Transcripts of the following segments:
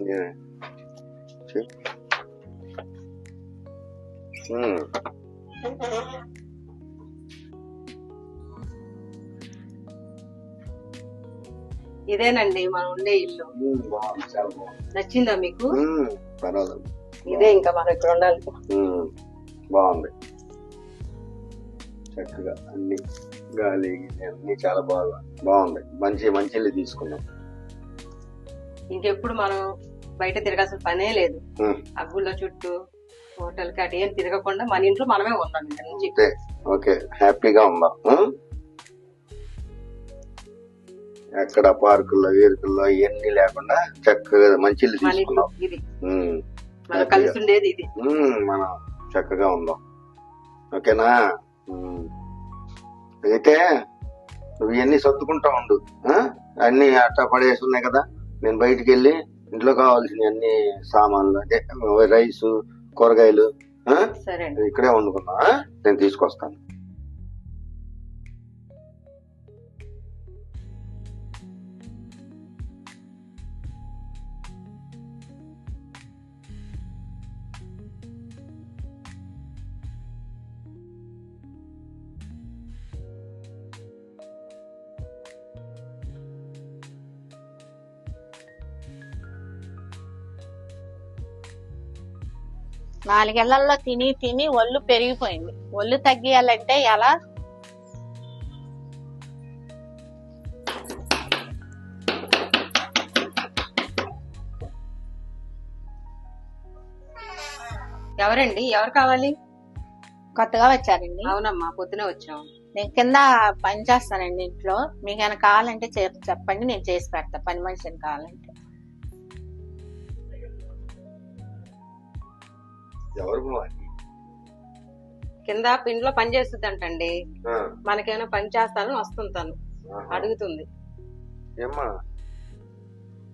Yeah. Sure. Hmm. ఇదేనండి మనం ఉండే ఇల్లు బాగుంది నచ్చిందా మీకు ఇదే ఇంకా మనం ఇక్కడ ఉండాలి బాగుంది చక్కగా అన్ని గాలి అన్ని చాలా బాగా బాగుంది మంచి మంచి ఇల్లు తీసుకున్నాం ఇంకెప్పుడు మనం బయట తిరగాల్సిన పనే లేదు. ఆ గుళ్ళ చుట్టూ హోటల్కి అటు ఏం తిరగకుండా మన ఇంట్లో మనమే ఉన్నాం ఇక్కడ నుంచి. ఓకే. హ్యాపీగా ఉందాం? ఎక్కడ పార్కుల్లో వీరుకుల్లో ఇవన్నీ లేకుండా చక్కగా మంచి తీసుకున్నాం. కలిసి ఉండేది ఇది. మనం చక్కగా ఉందాం ఓకేనా. అయితే నువ్వు ఇవన్నీ సర్దుకుంటా ఉండు? అన్ని అట్టా పడేసి ఉన్నాయి కదా. నేను బయటికి వెళ్ళి ఇంట్లో కావాల్సిన అన్ని సామాన్లు అదే రైస్ కూరగాయలు ఇక్కడే వండుకున్నా? నేను తీసుకొస్తాను. నాలుగేళ్ళలో తిని తిని ఒళ్ళు పెరిగిపోయింది. ఒళ్ళు తగ్గియాలంటే ఎలా? ఎవరండి? ఎవరు కావాలి? కొత్తగా వచ్చారండి. అవునమ్మా పొద్దునే వచ్చాం. నేను కింద పని చేస్తానండి ఇంట్లో. మీకు ఏమైనా కావాలంటే చెప్- చెప్పండి నేను చేసి పెడతా. పని మనిషిని కావాలంటే. ఎవరు పోవాలి కింద ఇంట్లో పని చేస్తుందంటండి. ఆ, మనకేమైనా పని చేస్తాను వస్తుంటాను ఆహా. అడుగుతుంది. ఏమ్మా?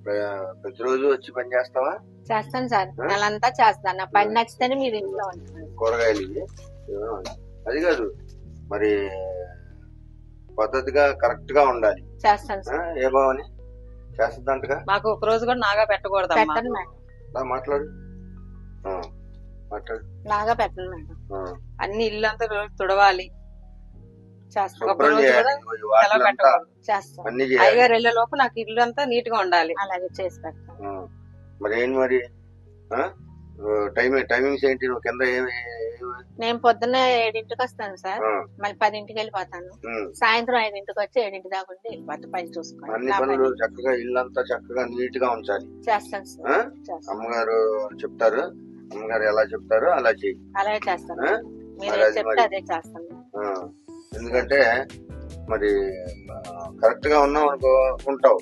ప్ర- ప్రతిరోజు వచ్చి పని చేస్తావా? చేస్తాను సార్. నెలంతా చేస్తాను. నా పని నచ్చితేనే మీరు ఇంట్లో కూరగాయలు. అది కాదు. మరి పద్ధతిగా కరెక్ట్గా ఉండాలి. చేస్తాను సార్. ఏ బావని? చేస్తుందంటగా? మాకు ఒక రోజు కూడా నాగా రా, మాట్లాడు. మాట్లాడు. లాగా పెట్టను మేడం. అన్ని ఇల్లు అంతా తుడవాలి. రోజు కూడా సెలవు పెట్టకూడదు. అన్ని చేయాలి. అయ్యగారు వెళ్ళే లోపు నాకు ఇల్లు అంతా నీట్గా ఉండాలి. అలాగే చేసి ఆ, మరి ఏంటి మరి? ఆ? టైమింగ్ టైమింగ్స్ ఏంటి? నువ్వు కింద ఏమి ఏమి- నేను పొద్దున్న ఏడింటికి వస్తాను సార్. ఆ, మళ్ళీ పదింటికి వెళ్ళిపోతాను. సాయంత్రం ఐదింటికి వచ్చి ఏడింటి దాకా ఉండి వెళ్ళిపోతాను పని చూసుకోండి అన్ని నా పనులు పని. చక్కగా ఇల్లంతా చక్కగా నీట్గా ఉంచాలి. చేస్తాను సార్? చేస్తాను. అమ్మగారు చెప్తారు. అమ్మగారు ఎలా చెప్తారు అలా చెయ్యి. అలాగే చేస్తాను. ఆ? మీరు మరి ఏం అది చెప్తే మరి- అదే చేస్తాను. ఆ, ఎందుకంటే మరి కరెక్ట్గా ఉన్నావు అనుకో ఉంటావు.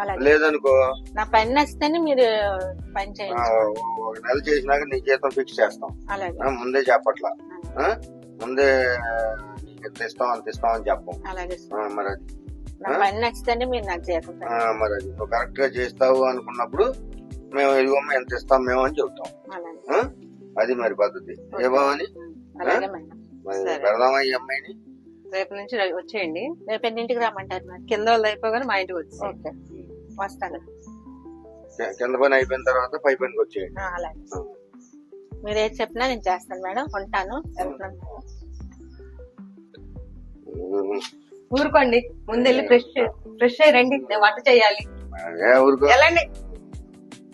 అలాగే. లేదనుకో. నా పని నచ్చితేనే మీరు పని ఆ, చేయండి ఒక నెల చేసినాక నీ జీతం ఫిక్స్ చేస్తాం. అలాగే. ఆ, ముందే చెప్పట్లా ఆ? ముందే నీకు ఎంత ఇస్తాం అంత ఇస్తాం అని చెప్పం. అలాగే ఆ, సార్ మరి అది. నా పని నచ్చితేనే మీరు నాకు ఆ, మరి అది. నువ్వు కరెక్ట్గా చేస్తావు అనుకున్నప్పుడు మేము ఇదిగోమ్మ ఎంత ఇస్తాం మేము అని ఆ? అది మరి పద్ధతి. ఏ బావని. పెడదామా ఈ అమ్మాయిని? రేపు నుంచి వచ్చేయండి. రేపు ఎన్నింటికి రమ్మంటారు కింద వాళ్ళు అయిపోగానే మా ఇంటికి వచ్చి ఓకే. వస్తాను. కింద పని అయిపోయిన తర్వాత పై పనికి వచ్చేయండి. అలాగే మీరు ఏది చెప్పినా నేను చేస్తాను మేడం. ఉంటాను. ఊరుకోండి. ముందెళ్ళి ఫ్రెష్ ఫ్రెష్ అయ్యి రండి. నేను వంట చేయాలి. ఊరుకో? వెళ్ళండి.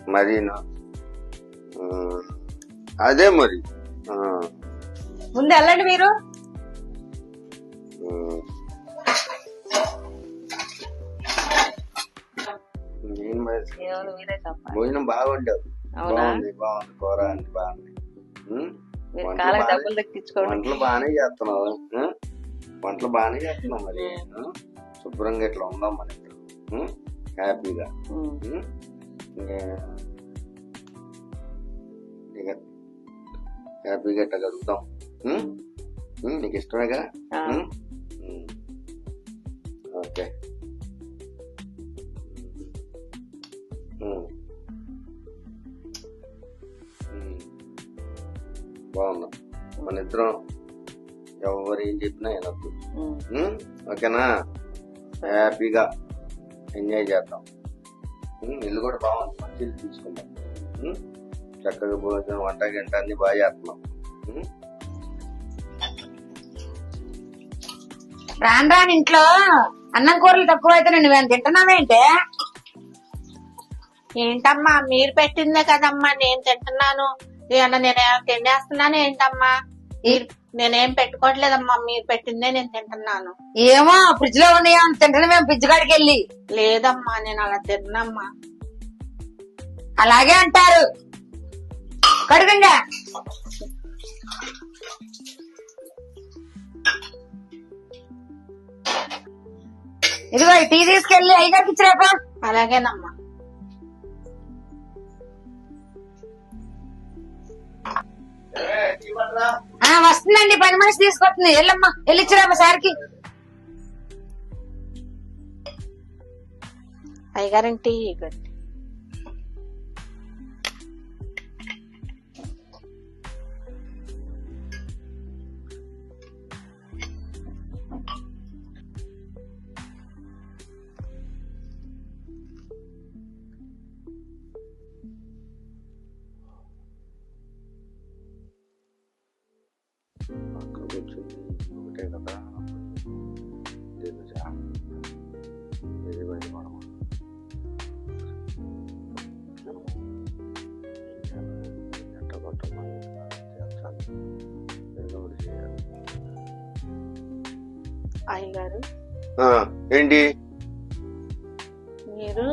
మరి అదే మరి ముందు వెళ్ళండి మీరు. భోజనం బాగుండవు బాగుంది బాగుంది కూర అన్ని బాగుంది వంటలు బాగానే- చేస్తున్నావు? వంటలు బాగానే చేస్తున్నావు మరి? శుభ్రంగా ఇట్లా ఉందాం మన? హ్యాపీగా. హ్యాపీగా ఇట్లా గడుపుతాం నీకు ఇష్టమేగా ఓకే ఉమ్. బాగుందా మన ఇద్దరం ఎవరు ఏం చెప్పినా వినద్దు ఓకేనా హ్యాపీగా ఎంజాయ్ చేద్దాం ఇల్లు కూడా బాగుంది. మంచి ఇల్లు తీసుకున్నాం. చక్కగా భోజనం వంట గంట అన్ని బాగా చేస్తున్నాం. రాను రాను ఇంట్లో అన్నం కూరలు తక్కువ అయితే నువ్వేం తింటున్నావేంటే ఏంటమ్మా మీరు పెట్టిందే కదమ్మా నేను తింటున్నాను. ఏమన్నా నేను తినేస్తున్నాను ఏంటమ్మా? మీరు నేనేం పెట్టుకోవట్లేదమ్మా మీరు పెట్టిందే నేను తింటున్నాను. ఏమో ఫ్రిడ్జ్లో ఉన్నాయో అని తింటున్నామే ఫ్రిడ్జ్ కాడికి వెళ్ళి. లేదమ్మా నేను అలా తిన్నమ్మా. అలాగే అంటారు. కడుగుండా. ఇదిగో టీ తీసుకెళ్ళి అయ్యగారికి ఇచ్చిరాపా అలాగేనమ్మా. వస్తుందండి పని మనిషి తీసుకొస్తుంది. వెళ్ళమ్మా వెళ్ళిచ్చిరాపా సార్కి. అయ్యగారంటీ వచ్చింది ఒకటే కదా మనం ఏంటి? మీరు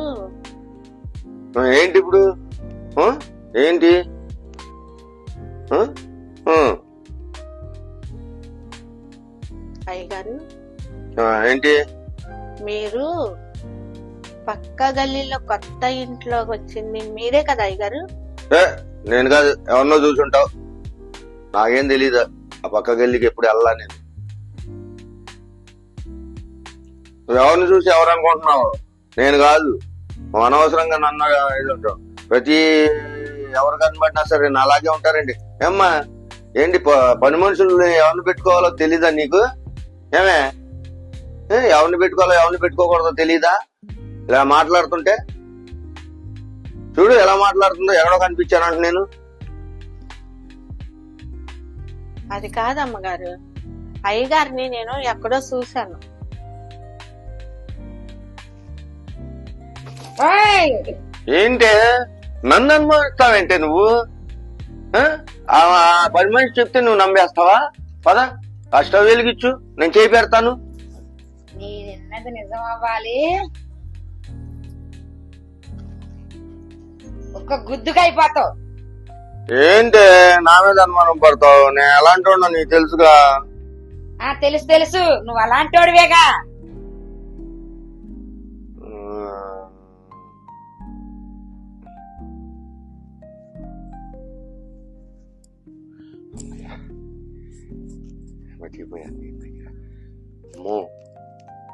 ఏంటి ఇప్పుడు? ఏంటి? ఏంటి? మీరు పక్క గల్లీలో కొత్త ఇంట్లోకి వచ్చింది మీరే కదా అయ్యగారు? నేను కాదు ఎవరినో చూసుంటావు. నాకేం తెలీదు ఆ పక్క గల్లికి ఎప్పుడు వెళ్ళా నేను. ఎవరిని చూసి ఎవరు అనుకుంటున్నావు నేను కాదు. అనవసరంగా నన్ను ఇది ఉంటావు ప్రతి ఎవరు కనబడినా సరే నా అలాగే ఉంటారండి ఏమ్మా ఏంటి పని మనుషులు ఎవరిని పెట్టుకోవాలో తెలీదా నీకు? ఏమే? ఎవరిని పెట్టుకోవాలో ఎవరిని పెట్టుకోకూడదో తెలీదా? ఇలా మాట్లాడుతుంటే? చూడు ఎలా మాట్లాడుతుందో ఎక్కడో కనిపించానంట నేను. అది కాదు అమ్మగారు అయ్యగారిని నేను ఎక్కడో చూశాను! ఏంటే? నన్ను అనుమానిస్తావేంటే నువ్వు? పని మనిషి చెప్తే నువ్వు నమ్మేస్తావా? పదా ఆ స్టవ్ వెలిగించు నేను చేయి పెడతాను. మీరున్నది నిజం అవ్వాలి ఒక్క గుద్దుకు అయిపోతావు. ఏంటే? నా మీద అనుమానం పడతావు. నేను ఎలాంటి నీకు తెలుసుగా. ఆ తెలుసు తెలుసు. నువ్వు అలాంటి వాడివేగా మర్చిపోయాను దగ్గర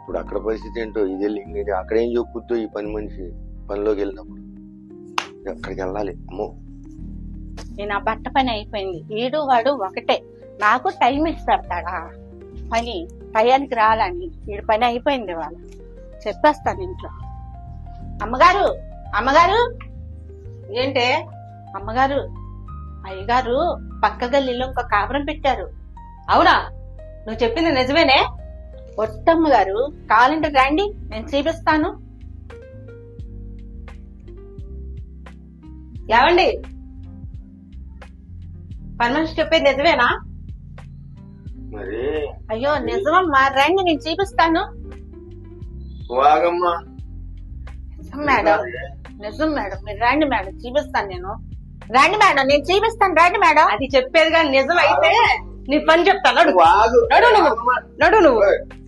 ఇప్పుడు అక్కడ పరిస్థితి ఏంటో ఇది వెళ్ళి అక్కడ ఏం చెప్పుద్దో ఈ పని మనిషి పనిలోకి వెళ్ళినప్పుడు. అక్కడికి వెళ్ళాలి? అమ్మో. నేను ఆ బట్ట పని అయిపోయింది. వీడు వాడు ఒకటే. నాకు టైం ఇచ్చి తడా? పని. టయానికి రాలని వీడి పని అయిపోయింది వాళ్ళ చెప్పేస్తాను ఇంట్లో. అమ్మగారు అమ్మగారు. ఏంటే? అమ్మగారు అయ్యగారు పక్క గల్లీలో ఇంకో కాపురం పెట్టారు. అవునా? నువ్వు చెప్పింది నిజమేనే? ఒట్టమ్మ గారు కావాలంటే రండి నేను చూపిస్తాను. ఏమండి? పని మనిషి చెప్పేది నిజమేనా? అయ్యో నిజమమ్మా రండి నేను చూపిస్తాను. మేడం నిజం మేడం మీరు రండి మేడం చూపిస్తాను నేను. రండి మేడం నేను చూపిస్తాను రండి మేడం. అది చెప్పేది కానీ నిజం అయితే నీ పని చెప్తా నడు. నడు నువ్వు. నడు నువ్వు.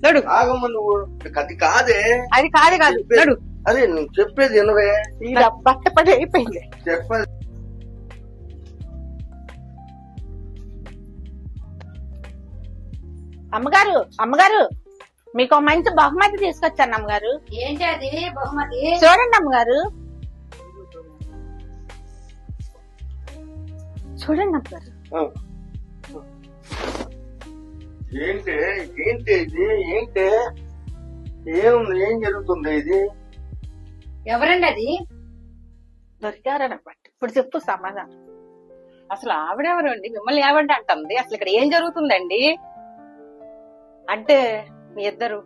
నడు. ఆగమ్మ నువ్వు. అది కాదే. అది కాదు కాదు. నడు. అదే నువ్వు చెప్పేది ఈడ బట్ట పని అయిపోయింది. చెప్పేది. అమ్మగారు అమ్మగారు మీకు మంచి బహుమతి తీసుకొచ్చాను అమ్మగారు. ఏంటి అది? బహుమతి? చూడండి అమ్మగారు. చూడండి అమ్మగారు. ఏంటి ఏంటి ఇది? ఏంటి? ఏం ఏం జరుగుతుంది ఇది? ఎవరండి అది? దొరికారనమాట ఇప్పుడు చెప్పు సమాధానం. అసలు ఆవిడెవరు అండి? మిమ్మల్ని ఏమంటే అంటుంది? అసలు ఇక్కడ ఏం జరుగుతుందండి? అంటే మీ ఇద్దరు?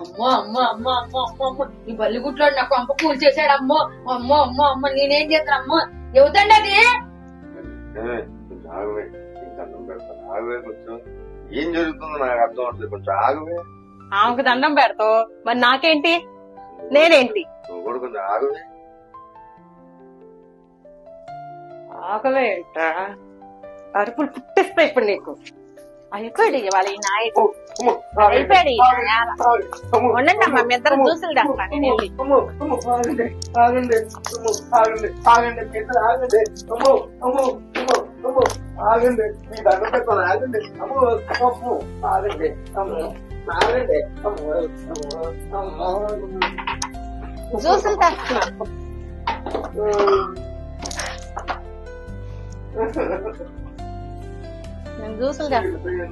అమ్మో అమ్మో అమ్మో అమ్మో అమ్మో అమ్మో. ఈ బల్లిగుట్లో నా కొంప కూల్ చేశాడు అమ్మో అమ్మో అమ్మో అమ్మో. నేనేం చేస్తాను? అమ్మో. చెబుతండి అది? కొంచెం ఆగవే. నీకు దండం పెడతాను. ఆగవే కొంచెం. ఏం జరుగుతుందో నాకు అర్థం అవట్లేదు. కొంచెం ఆగవే. ఆమెకు దండం పెడతావు. మరి నాకేంటి? నేనేంటి? నువ్వు కూడా కొంచెం ఆగవే. ఆగవేంట అరుపులు పుట్టిస్తా ఇప్పుడు నీకు. అయిపోయాడు ఇవాళ ఈ నాయుడు అమ్మో, ఉండండి అమ్మా మీ ఇద్దరు దూసులు ఆగండి, మీ దండం పెడతాను, ఆగండి, అమ్మో, అమ్మో, ఆగండి, అమ్మో, ఆగండి, అమ్మో, అమ్మో. దూసులు తెస్తున్నా నేను దూసులు తెస్తాను